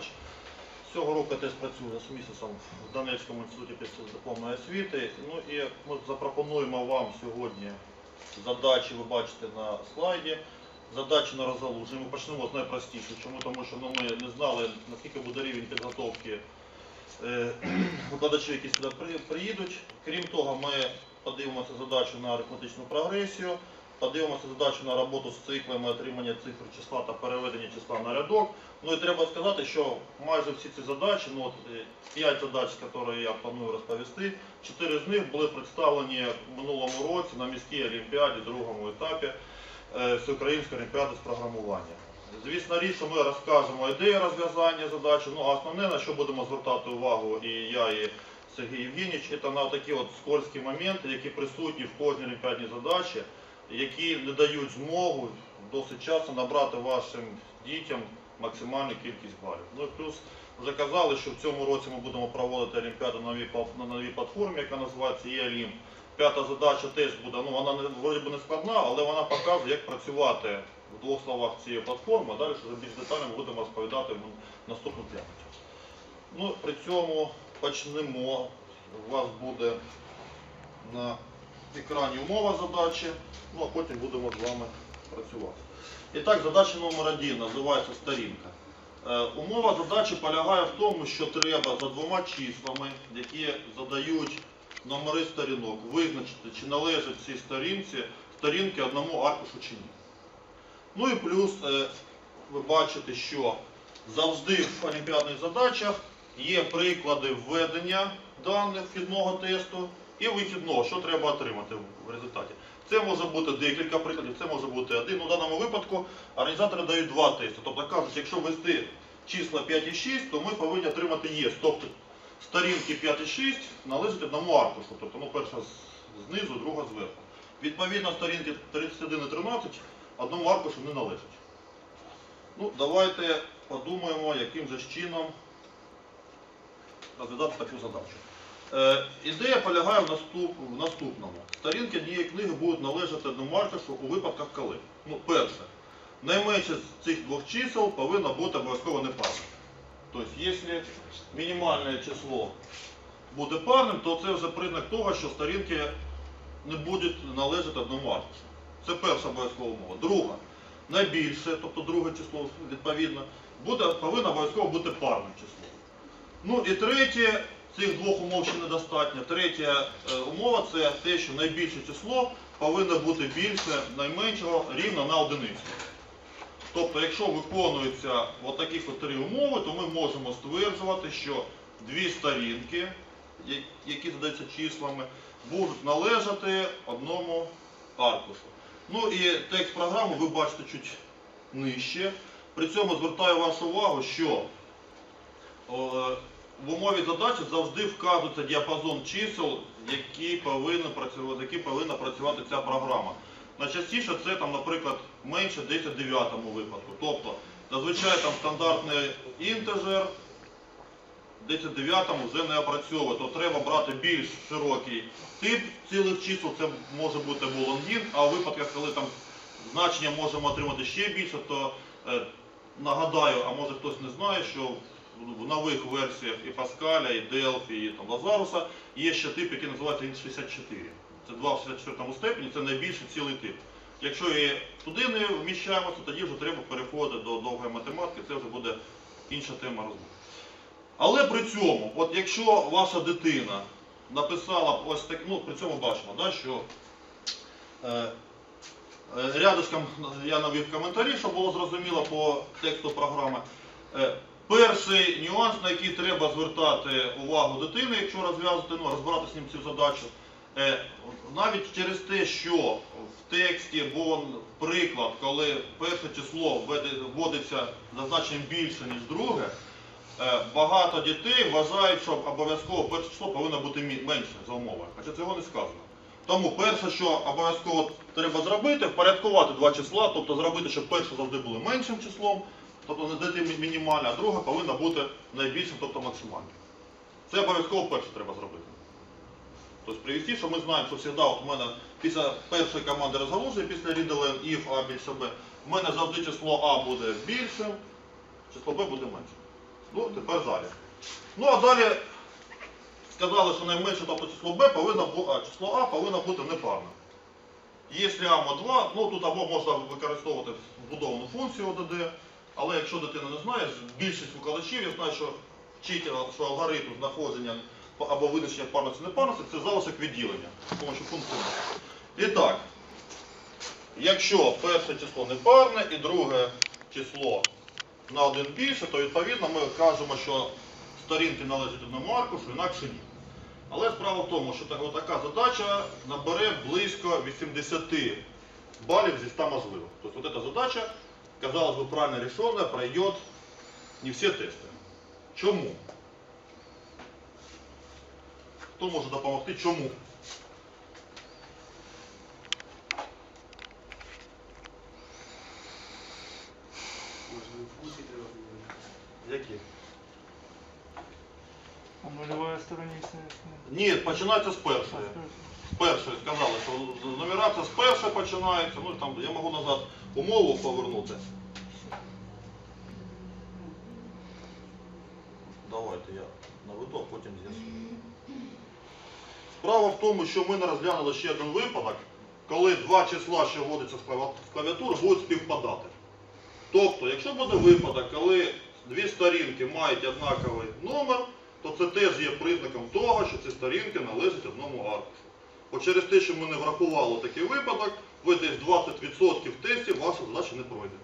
Іванович. Цього року теж працюю з місяцем в Донецькому інституті післядипломної освіти. Ну і ми запропонуємо вам сьогодні задачі, ви бачите на слайді. Задачі на розгалуження. Ми почнемо з найпростіших. Чому? Тому що ну, ми не знали, наскільки буде рівень підготовки е, викладачів, які сюди приїдуть. Крім того, ми подивимося задачу на арифметичну прогресію, подивимося задачу на роботу з циклами, отримання цифр числа та переведення числа на рядок. Ну і треба сказати, що майже всі ці задачі, ну от е, п'ять задач, які я планую розповісти, чотири з них були представлені в минулому році на міській олімпіаді, другому етапі е, Всеукраїнської олімпіади з програмування. Звісно, річ, що ми розкажемо ідеї розв'язання задачі, ну а основне, на що будемо звертати увагу і я, і Сергій Євгенійович, це на такі от скользкі моменти, які присутні в кожній олімпіадній задачі, які не дають змогу досить часто набрати вашим дітям максимальну кількість балів. Ну і плюс вже казали, що в цьому році ми будемо проводити олімпіаду на новій, платформі, яка називається ЄАЛІМ. П'ята задача теж буде, ну вона вроді би не складна, але вона показує, як працювати в двох словах цієї платформи. а Далі вже більш детально будемо розповідати в наступну п'ятницю. Ну, при цьому почнемо. У вас буде на екрані умова задачі, ну а потім будемо з вами працювати. І так, задача номер один називається сторінка. Е, умова задачі полягає в тому, що треба за двома числами, які задають номери сторінок, визначити, чи належать цій сторінці сторінки одному аркушу чи ні. Ну і плюс е, ви бачите, що завжди в олімпіадних задачах є приклади введення даних вхідного тесту і вихідного, що треба отримати в результаті. Це може бути декілька прикладів, це може бути один. В даному випадку організатори дають два тести. Тобто кажуть, якщо ввести числа 5 і 6, то ми повинні отримати ЄС. Тобто сторінки 5 і 6 належать одному аркушу. Тобто ну, перша знизу, друга зверху. Відповідно, сторінки 31 і 13 одному аркушу не належать. Ну, давайте подумаємо, яким же чином розв'язати таку задачу. Е, ідея полягає в, наступ, в наступному. Сторінки однієї книги будуть належати одному аркушу у випадках коли. Ну, перше, найменше з цих двох чисел повинно бути обов'язково непарним. Тобто, якщо мінімальне число буде парним, то це вже признак того, що сторінки не будуть належати одному аркушу. Це перша обов'язкова умова. Друга, найбільше, тобто друге число відповідно, буде, повинно обов'язково бути парним числом. Ну і третє, цих двох умов ще недостатньо. Третя е, умова це те, що найбільше число повинно бути більше найменшого рівно на одиницю. Тобто, якщо виконуються от таких от три умови, то ми можемо стверджувати, що дві сторінки, які задаються числами, будуть належати одному аркушу. Ну і текст програми ви бачите чуть нижче. При цьому звертаю вашу увагу, що в умові задачі завжди вказується діапазон чисел, які повинна працювати, які повинна працювати ця програма. Найчастіше це там, наприклад, менше 10 дев'ятому випадку. Тобто, зазвичай там стандартний інтежер, 10 дев'ятому вже не опрацьовує, то треба брати більш широкий тип цілих чисел, це може бути болонгін, а у випадках, коли там значення можемо отримати ще більше, то е, нагадаю, а може хтось не знає, що в нових версіях і Паскаля, і Делфі, і там, Лазаруса є ще тип, який називається Ін64. Це 2 в 64 степені, це найбільший цілий тип. Якщо і туди не вміщаємося, тоді вже треба переходити до довгої математики, це вже буде інша тема розмови. Але при цьому, от якщо ваша дитина написала ось так, ну при цьому бачимо, да, що е, е, рядочком я навів коментарі, щоб було зрозуміло по тексту програми. Е, перший нюанс, на який треба звертати увагу дитини, якщо розв'язувати, ну, розбирати з ним цю задачу, е, навіть через те, що в тексті був приклад, коли перше число вводиться за значенням більше, ніж друге, Е, Багато дітей вважають, що обов'язково перше число повинно бути менше за умови, хоча цього не сказано. Тому перше, що обов'язково треба зробити, впорядкувати два числа, тобто зробити, щоб перше завжди було меншим числом, тобто не дати мі- мінімальне, а друге повинно бути найбільшим, тобто максимальним. Це обов'язково перше треба зробити. Тобто привести, що ми знаємо, що завжди от мене після першої команди розгалуження, після рідelen if А більше Б, в мене завжди число А буде більшим, число Б буде меншим. Ну, тепер далі. Ну, а далі сказали, що найменше, тобто число b повинно а, число А повинно бути непарне. Якщо А мо 2, ну тут або можна використовувати вбудовану функцію ОДД, але якщо дитина не знає, більшість викладачів, я знаю, що вчить, що алгоритм знаходження або визначення парності непарності це залишок відділення з допомогою функції. І так, якщо перше число непарне і друге число на один більше, то відповідно ми кажемо, що сторінки належать одному аркушу, інакше ні. Але справа в тому, що так- така задача набере близько 80 балів зі 100 можливих. Тобто эта задача, казалось бы, правильно решенная, пройдет не все тесты. Чому? Хто може допомогти? Чому? Можливо, функції треба змінити. Які? А нулевая страница. Ні, починається з першої. З першої сказали, що нумерація з першої починається. Ну там я можу назад умову повернути. Давайте я наведу, а потім з'ясую. Справа в тому, що ми не розглянули ще один випадок, коли два числа, що вводяться в клавіатуру, будуть співпадати. Тобто, якщо буде випадок, коли дві сторінки мають однаковий номер, то це теж є признаком того, що ці сторінки належать одному аркушу. Бо через те, що ми не врахували такий випадок, ви десь 20% тестів ваша задача не пройде.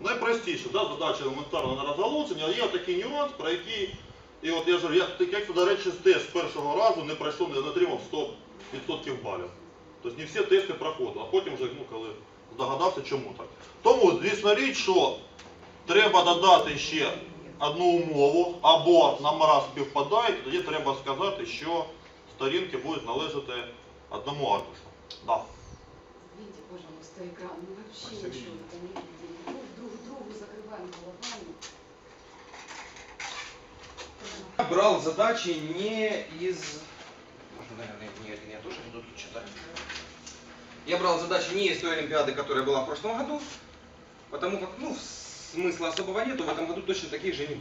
Найпростіше, да, задача елементарно на розгалудження, а є такий нюанс, про який, і от я ж я, як, до речі, тест з першого разу не пройшов, не отримав 100% балів. Тобто не всі тести проходили, а потім вже, ну, коли здогадався, чому так. Тому, звісно річ, що треба додати ще одну умову, або номера співпадають, тоді треба сказати, що сторінки будуть належати одному аркушу. Да. Видите, пожалуйста, экран. Мы вообще Спасибо. ничего не видим. Ну, друг другу закрываем головами. Я брал задачи не из... Можно, наверное, не один, я тоже буду тут читать. Я брал задачи не из той Олимпиады, которая была в прошлом году, потому как, ну, смысла особого нету, в этом году точно такие же нет.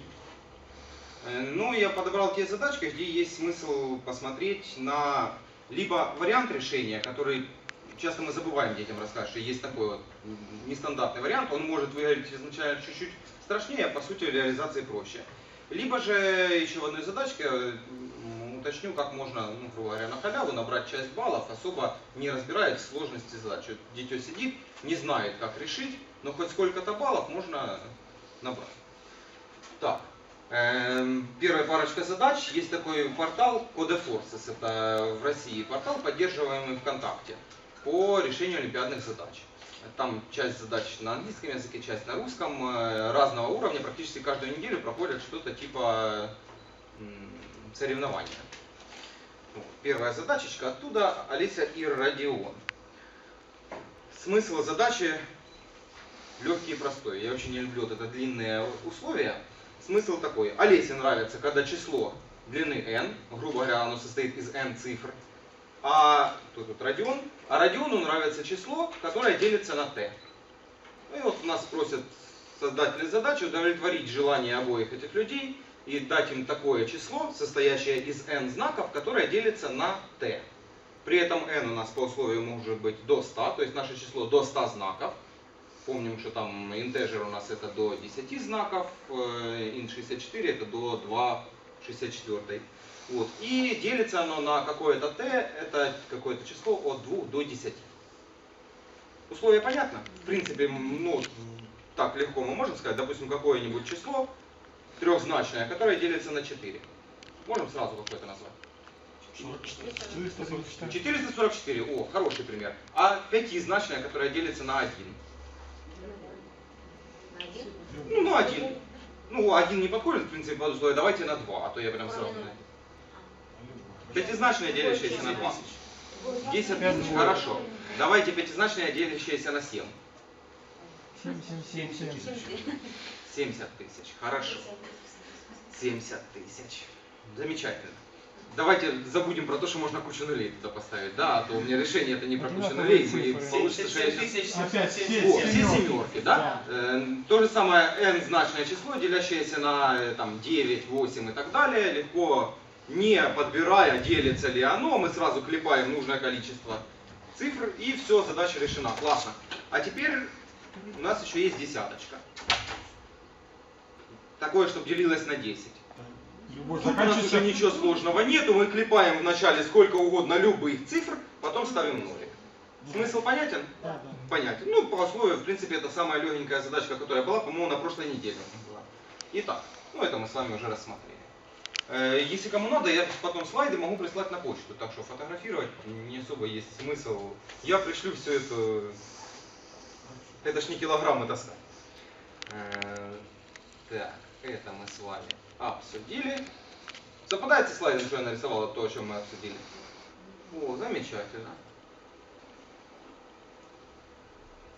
Э, Ну, я подобрал те задачки, где есть смысл посмотреть на либо вариант решения, который часто мы забываем детям рассказать, что есть такой вот нестандартный вариант, он может выглядеть изначально чуть-чуть страшнее, а по сути реализации проще. Либо же еще в одной задачке уточню, как можно, ну, грубо говоря, на халяву набрать часть баллов, особо не разбираясь в сложности задач. Дитё сидит, не знает, как решить, но хоть сколько-то баллов можно набрать. Так, эм, первая парочка задач. Есть такой портал Codeforces, это в России портал, поддерживаемый ВКонтакте, по решению олимпиадных задач. Там часть задач на английском языке, часть на русском, э, разного уровня. Практически каждую неделю проходят что-то типа соревнования. Первая задачечка оттуда Олеся и Родион. Смысл задачи легкий и простой. Я очень не люблю вот это длинные условия. Смысл такой. Олесе нравится, когда число длины n, грубо говоря, оно состоит из n цифр, а тут вот Родион, а Родиону нравится число, которое делится на t. Ну и вот нас просят создатели задачи удовлетворить желание обоих этих людей и дать им такое число, состоящее из n знаков, которое делится на t. При этом n у нас по условию может быть до 100, то есть наше число до 100 знаков. Помним, что там интеджер у нас это до 10 знаков, э, int 64 это до 2,64. Вот. И делится оно на какое-то t, это какое-то число от 2 до 10. Условие понятно? В принципе, ну, так легко мы можем сказать, допустим, какое-нибудь число трехзначное, которое делится на 4. Можем сразу какое-то назвать. 444. 444, о, хороший пример. А пятизначное, которое делится на 1. Ну, на 1. Ну, один не подходит, в принципе, под условие. Давайте на 2, а то я прям сразу... Пятизначное, делящееся на 2. 10 тысяч, хорошо. Давайте пятизначное, делящееся на 7. 7, 7, 7, 7. 70 тысяч, хорошо. 70 тысяч. Замечательно. давайте забудем про то, что можно кучу нулей туда поставить, да, а то у меня решение это не про кучу нулей, и получится, что я семьсот все- семерки, да? Э, То же самое n значное число, делящееся на э, там, 9, 8 и так далее, легко не подбирая, делится ли оно, мы сразу клепаем нужное количество цифр и все, задача решена. Классно. А теперь у нас еще есть десяточка. Такое, чтобы делилось на 10. Любовь Тут у нас уже ничего сложного нету, мы клепаем вначале сколько угодно любых цифр, потом ставим нолик. Смысл понятен? Да, да. Понятен. Ну, по условию, в принципе, это самая легенькая задачка, которая была, по-моему, на прошлой неделе. Итак, ну это мы с вами уже рассмотрели. Э, Если кому надо, я потом слайды могу прислать на почту, так что фотографировать не особо есть смысл. Я пришлю все это... Это ж не килограммы таскать. Э, Так, это мы с вами обсудили. Совпадает со слайдом, что я нарисовал, это то, о чем мы обсудили? О, замечательно.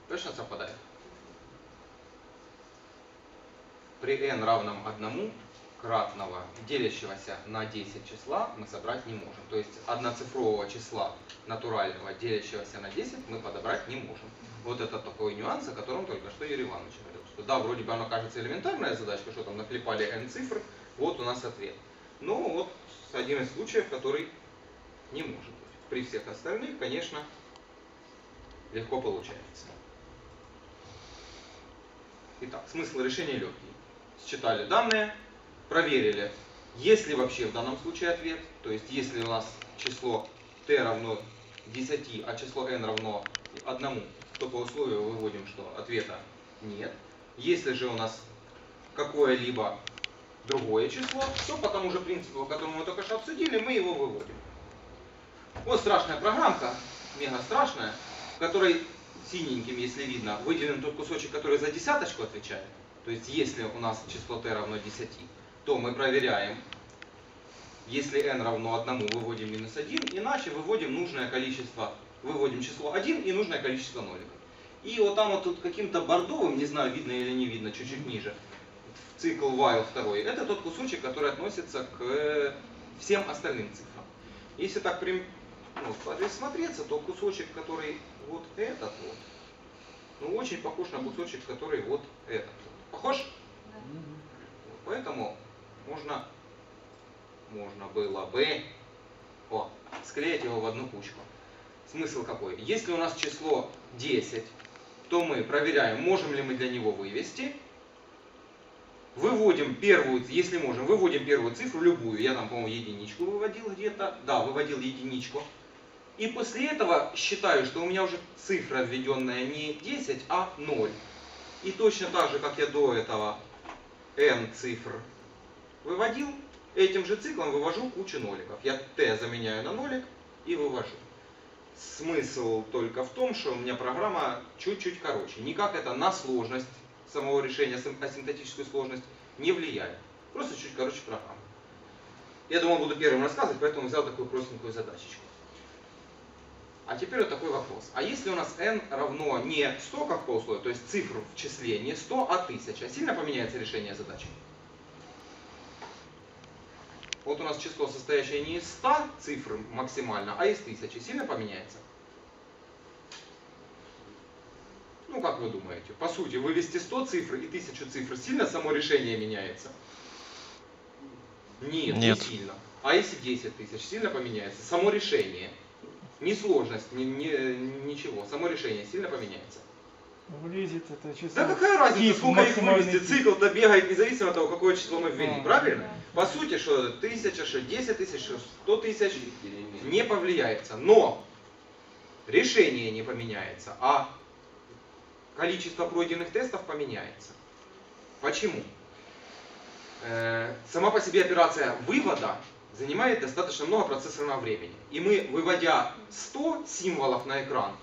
Точно совпадает? При n равном 1 кратного, делящегося на 10 числа, мы собрать не можем. То есть одноцифрового числа натурального, делящегося на 10, мы подобрать не можем. Вот это такой нюанс, о котором только что Юрий Иванович говорил. Что да, вроде бы оно кажется элементарная задачка, что там наклепали n цифр, вот у нас ответ. Но вот один из случаев, который не может быть. При всех остальных, конечно, легко получается. Итак, смысл решения легкий. Считали данные, проверили, есть ли вообще в данном случае ответ, то есть если у нас число t равно 10, а число n равно 1, то по условию выводим, что ответа нет. Если же у нас какое-либо другое число, то по тому же принципу, который мы только что обсудили, мы его выводим. Вот страшная программка, мега страшная, в которой синеньким, если видно, выделен тот кусочек, который за десяточку отвечает. То есть, если у нас число t равно 10, то мы проверяем, если n равно 1, выводим минус 1, иначе выводим нужное количество, выводим число 1 и нужное количество ноликов. И вот там вот тут каким-то бордовым, не знаю, видно или не видно, чуть-чуть ниже, в цикл while второй, это тот кусочек, который относится к э, всем остальным цифрам. Если так прям ну, присмотреться, то кусочек, который вот этот вот, ну очень похож на кусочек, который вот этот вот. Похож? Поэтому можно, можно было бы о, склеить его в одну кучку. Смысл какой? Если у нас число 10, то мы проверяем, можем ли мы для него вывести. Выводим первую, если можем, выводим первую цифру, любую. Я там, по-моему, единичку выводил где-то. Да, выводил единичку. И после этого считаю, что у меня уже цифра введенная не 10, а 0. И точно так же, как я до этого n цифр выводил, этим же циклом вывожу кучу ноликов. Я t заменяю на нолик и вывожу. Смысл только в том, что у меня программа чуть-чуть короче. Никак это на сложность самого решения, сим- асимптотическую сложность не влияет. Просто чуть короче программа. Я думал, буду первым рассказывать, поэтому взял такую простенькую задачечку. А теперь вот такой вопрос. А если у нас n равно не 100, как по условию, то есть цифр в числе не 100, а 1000, сильно поменяется решение задачи? Вот у нас число, состоящее не из 100 цифр максимально, а из 1000, сильно поменяется? Ну, как вы думаете? По сути, вывести 100 цифр и 1000 цифр, сильно само решение меняется? Нет, Нет. не сильно. А если 10 тысяч, сильно поменяется? Само решение. Не сложность, ни, ни- ничего. Само решение сильно поменяется. Влезет это число. Да какая разница, сколько их вывести? тип. Цикл-то бегает независимо от того, какое число мы ввели, А. правильно? По сути, что тысяча, что 10 тысяч, что 100 тысяч не повлияется. Но решение не поменяется, а количество пройденных тестов поменяется. Почему? Э, Сама по себе операция вывода занимает достаточно много процессорного времени. И мы, выводя 100 символов на экран,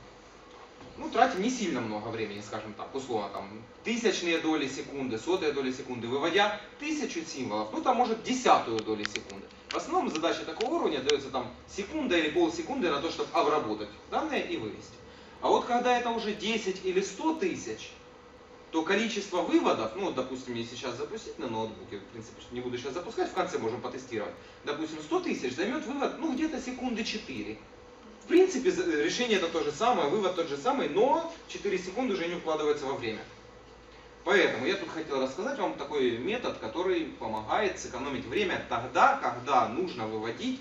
ну, тратим не сильно много времени, скажем так, условно, там, тысячные доли секунды, сотые доли секунды, выводя тысячу символов, ну, там, может, десятую доли секунды. В основном задача такого уровня дается там секунда или полсекунды на то, чтобы обработать данные и вывести. А вот когда это уже 10 или 100 тысяч, то количество выводов, ну, допустим, если сейчас запустить на ноутбуке, в принципе, не буду сейчас запускать, в конце можем потестировать, допустим, 100 тысяч займет вывод, ну, где-то секунды 4. В принципе, за- решение это то же самое, вывод тот же самый, но 4 секунды уже не укладывается во время. Поэтому я тут хотел рассказать вам такой метод, который помогает сэкономить время тогда, когда нужно выводить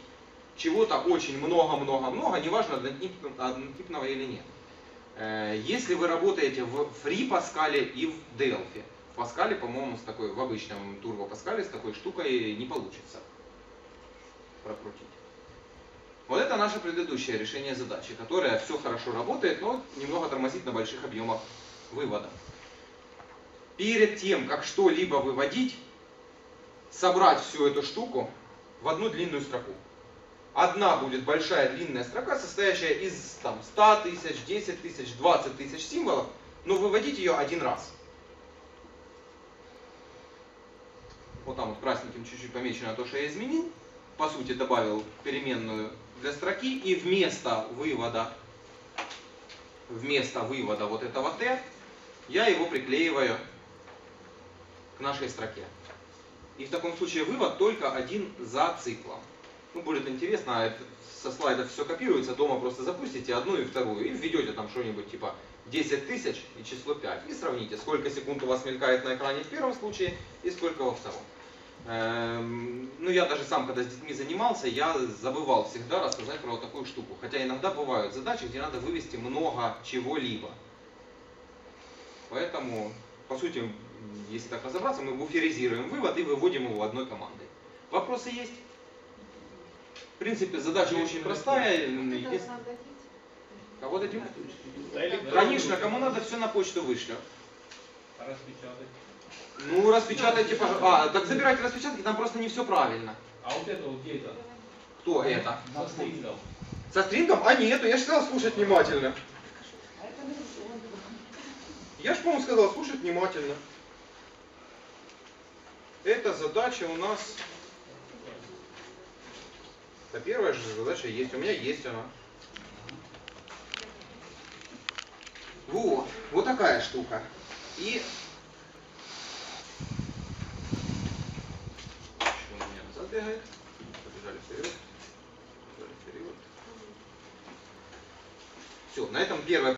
чего-то очень много-много-много, неважно однотип- однотипного или нет. Э, Если вы работаете в Free Pascal и в Delphi, в Pascal, по-моему, с такой, в обычном Turbo Pascal с такой штукой не получится прокрутить. Вот это наше предыдущее решение задачи, которое все хорошо работает, но немного тормозит на больших объемах вывода. Перед тем, как что-либо выводить, собрать всю эту штуку в одну длинную строку. Одна будет большая длинная строка, состоящая из там, 100 тысяч, 10 тысяч, 20 тысяч символов, но выводить ее один раз. Вот там вот красненьким чуть-чуть помечено то, что я изменил. По сути, добавил переменную для строки и вместо вывода, вместо вывода вот этого t, я его приклеиваю к нашей строке. И в таком случае вывод только один за циклом. Ну, будет интересно, это со слайдов все копируется, дома просто запустите одну и вторую и введете там что-нибудь типа 10 тысяч и число 5. И сравните, сколько секунд у вас мелькает на экране в первом случае и сколько во втором. Эм, Ну, я даже сам, когда с детьми занимался, я забывал всегда рассказать про вот такую штуку. Хотя иногда бывают задачи, где надо вывести много чего-либо. Поэтому, по сути, если так разобраться, мы буферизируем вывод и выводим его одной командой. Вопросы есть? В принципе, задача очень простая. есть-. Кого дадим? Конечно, Конечно, кому надо, все на почту вышлю. Распечатать. Ну, распечатайте, пожалуйста. А, так забирайте распечатки, там просто не все правильно. А вот это вот где это? Кто это? Со стрингом. Со стрингом? А нету, я же сказал слушать внимательно. Я же, по-моему, сказал слушать внимательно. Эта задача у нас... Да первая же задача есть, у меня есть она. Вот, вот такая штука. И... Еще у меня назад бегает. Побежали вперед. Побежали вперед. Все, на этом первая